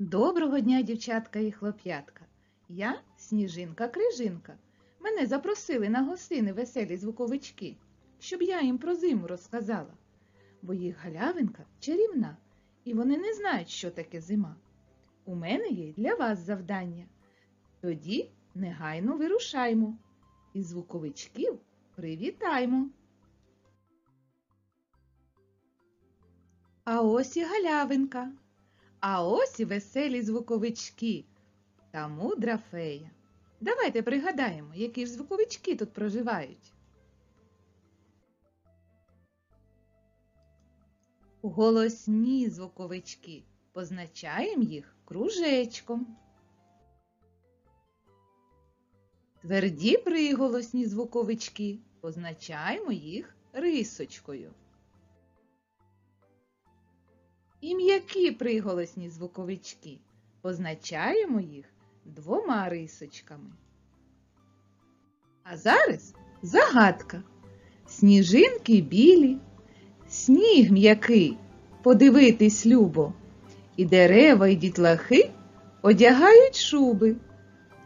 Доброго дня, дівчатка і хлоп'ятка. Я Сніжинка Крижинка. Мене запросили на гостини веселі звуковички, щоб я їм про зиму розказала. Бо їх галявинка чарівна, і вони не знають, що таке зима. У мене є для вас завдання. Тоді негайно вирушаймо. І звуковичків привітаймо. А ось і галявинка. А ось і веселі звуковички та мудра фея. Давайте пригадаємо, які ж звуковички тут проживають. Голосні звуковички. Позначаємо їх кружечком. Тверді приголосні звуковички. Позначаємо їх рисочкою. І м'які приголосні звуковички. Позначаємо їх двома рисочками. А зараз загадка. Сніжинки білі, сніг м'який, подивитись любо, і дерева, і дітлахи одягають шуби,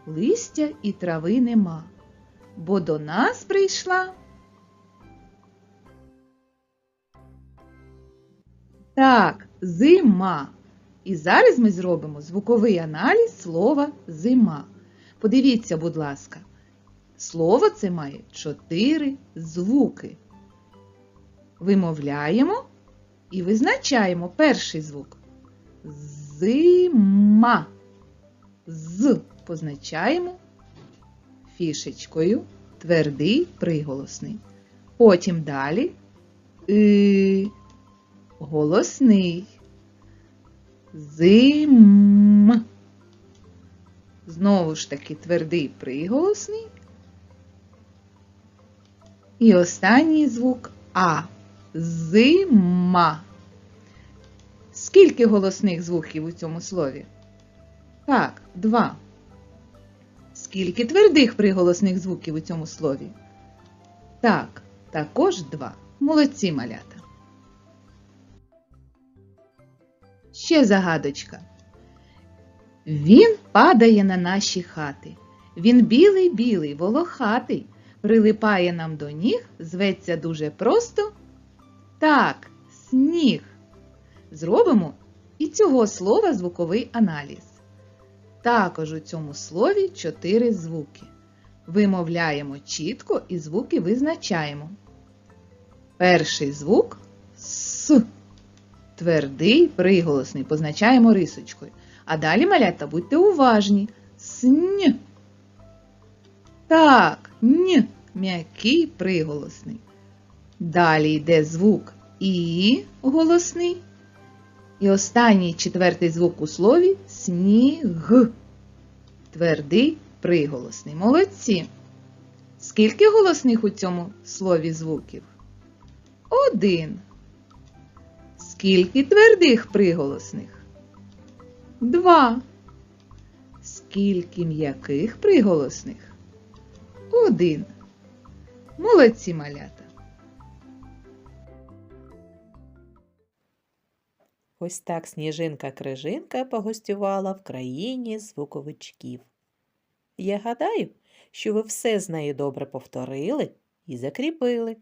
листя і трави нема, бо до нас прийшла. Так, зима. І зараз ми зробимо звуковий аналіз слова зима. Подивіться, будь ласка, слово це має чотири звуки. Вимовляємо і визначаємо перший звук. Зима. З позначаємо фішечкою твердий приголосний. Потім далі голосний. Зим. Знову ж таки твердий приголосний. І останній звук А. Зима. Скільки голосних звуків у цьому слові? Так, два. Скільки твердих приголосних звуків у цьому слові? Так, також два. Молодці малята. Ще загадочка. Він падає на наші хати. Він білий-білий, волохатий, прилипає нам до ніг, зветься дуже просто. Так, сніг. Зробимо і цього слова звуковий аналіз. Також у цьому слові чотири звуки. Вимовляємо чітко і звуки визначаємо. Перший звук С. Твердий приголосний позначаємо рисочкою. А далі, малята, будьте уважні. Сня. Так, н. М'який приголосний. Далі йде звук І голосний. І останній четвертий звук у слові сніг. Твердий приголосний. Молодці. Скільки голосних у цьому слові звуків? Один. Скільки твердих приголосних? Два. Скільки м'яких приголосних? Один. Молодці малята. Ось так сніжинка-крижинка погостювала в країні звуковичків. Я гадаю, що ви все з нею добре повторили і закріпили.